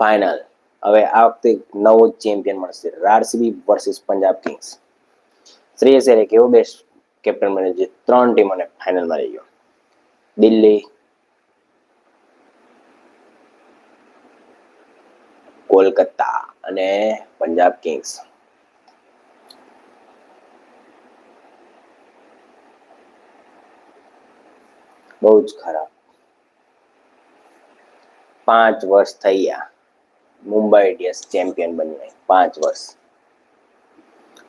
Final હવે આ વખતે નવો ચેમ્પિયન મળશે. RCB versus Punjab Kings Shreyas Iyer કેવો બેસ્ટ કેપ્ટન બને જે ત્રણ ટીમોને ફાઇનલમાં રહી ગયો. દિલ્હી. કોલકાતા અને પંજાબ કિંગ્સ બહુ જ ખરાબ. પાંચ વર્ષ થઈ ગયા મુંબઈ ઇન્ડિયન્સ ચેમ્પિયન બન્યું પાંચ વર્ષ.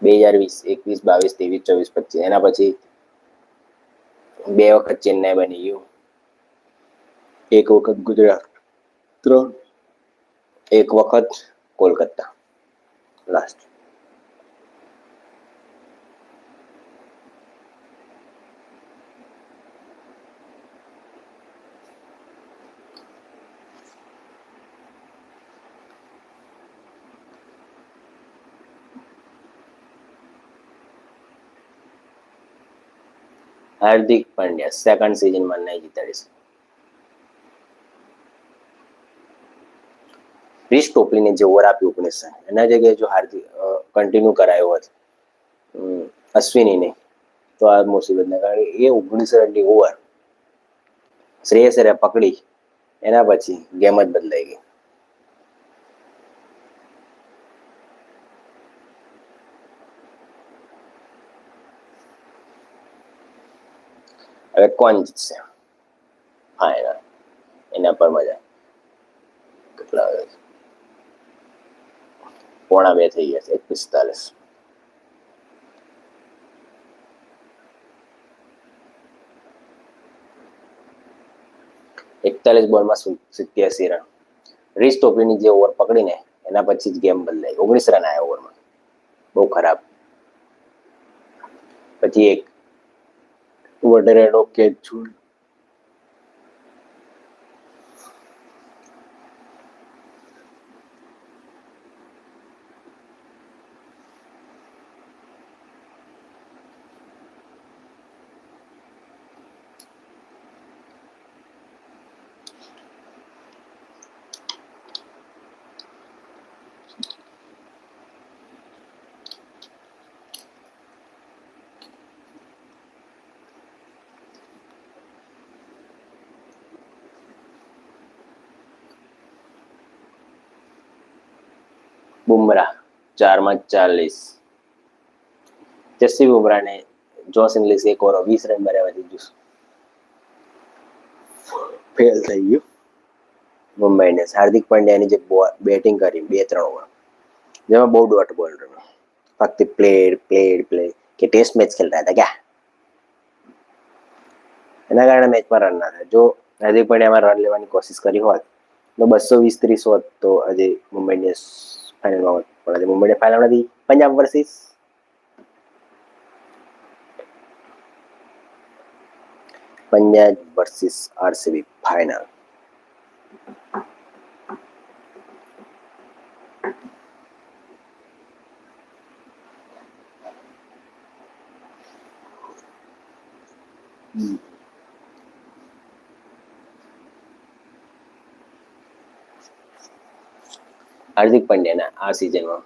બે હજાર વીસ એકવીસ, બાવીસ, ત્રેવીસ, ચોવીસ, પચીસ, એના પછી બે વખત ચેન્નાઈ બની ગયું. એક વખત ગુજરાત, ત્રણ, એક વખત કોલકાતા લાસ્ટ હાર્દિક પંડ્યા સેકન્ડ સિઝનમાં નહીં જીતાડી ક્રિસ ટોપલીને જે ઓવર આપ્યું ઓગણીસ એના જગ્યાએ જો હાર્દિક કન્ટિન્યુ કરાયો હોત અશ્વિનીને, તો આ મુસીબતને કારણે એ ઓગણીસ રનની ઓવર શ્રેયસરે પકડી, એના પછી ગેમ જ બદલાઈ ગઈ. હવે કોણ જીતશે? હા એના પર મજા. કેટલા પોણા બે થઈ ગયા છે, એક પિસ્તાલીસ. એકતાલીસ બોલમાં સિત્યાસી રન. રીસ ટોપલીની જે ઓવર પકડીને, એના પછી જ ગેમ બદલાઈ ઓગણીસ રન આવ્યા ઓવરમાં બહુ ખરાબ. પછી એક வளரணுக்கேற்று બુમરાહ, ચારમાં ચાલીસ. જસ્સી બુમરાહને જોસ ઇંગ્લિશ એક ઓવર વીસ રન પછી જુસ ફેલ થઈ ગયું. મુંબઈ ઇન્ડિયન્સ હાર્દિક પંડ્યાની જે બેટિંગ કરી બે ત્રણ ઓવર. જેમાં બહુ ડોટ બોલ રમ્યો. ફક્ત પ્લેડ પ્લેડ પ્લેડ કે ટેસ્ટ મેચ ખેલતા હતા ક્યાં? એના કારણે મેચમાં રન ના થાય. જો હાર્દિક પાંડ્યામાં રન લેવાની કોશિશ કરી હોત, તો બસો વીસ ત્રીસ હોત તો હજી મુંબઈ ઇન્ડિયન્સ ફાઇનલમાં હોત પણ હજી મુંબઈ ફાઇનલ નથી Punjab versus Punjab versus RCB final Hardik પંડ્યાના આ સિઝનમાં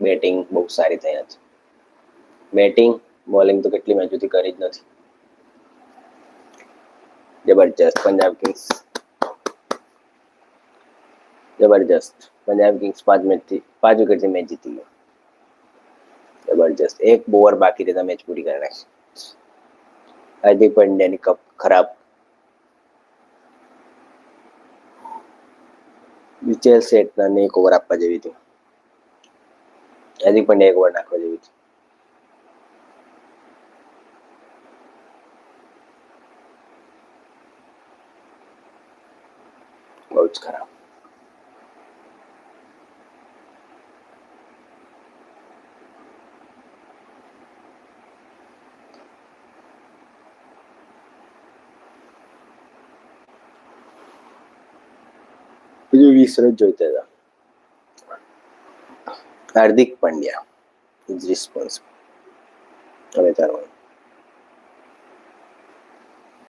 બેટિંગ બહુ સારી થઈ નથી બેટિંગ બોલિંગ તો કેટલી મેચોથી કરી જ નથી. જબરજસ્ત પંજાબ કિંગ્સ. જબરજસ્ત. પંજાબ કિંગ્સ પાંચ મેચથી પાંચ વિકેટથી મેચ જીતી ગયો. જબરજસ્ત. એક બોવર બાકી રહેતા મેચ પૂરી કરી નાખી. હાર્દિક પંડ્યાની કપ ખરાબ વિચેલ શેઠને એક ઓવર આપવા જેવી હતી. હજી પણ એક ઓવર નાખવા જેવી હતી. બહુ જ ખરાબ. વીસ રન જોઈતા હતા. હાર્દિક પંડ્યા